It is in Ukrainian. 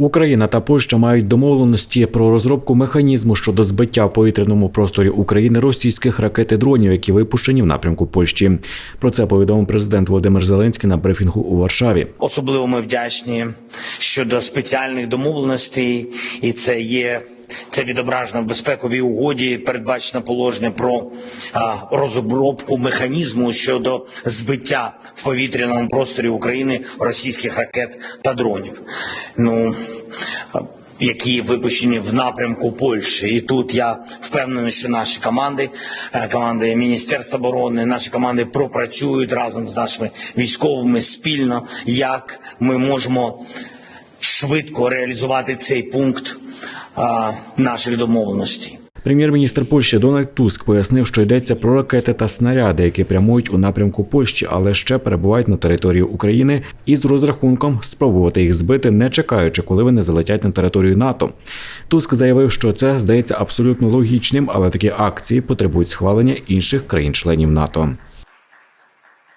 Україна та Польща мають домовленості про розробку механізму щодо збиття в повітряному просторі України російських ракет і дронів, які випущені в напрямку Польщі. Про це повідомив президент Володимир Зеленський на брифінгу у Варшаві. Особливо ми вдячні щодо спеціальних домовленостей, і це є. Це відображено в безпековій угоді. Передбачено положення про а, розробку механізму щодо збиття в повітряному просторі України російських ракет та дронів. Ну які випущені в напрямку Польщі, і тут я впевнений, що наші команди, е, команди Міністерства оборони, наші команди пропрацюють разом з нашими військовими спільно, як ми можемо швидко реалізувати цей пункт наших домовленостей. Прем'єр-міністр Польщі Дональд Туск пояснив, що йдеться про ракети та снаряди, які прямують у напрямку Польщі, але ще перебувають на території України із розрахунком спробувати їх збити, не чекаючи, коли вони залетять на територію НАТО. Туск заявив, що це здається абсолютно логічним, але такі акції потребують схвалення інших країн-членів НАТО.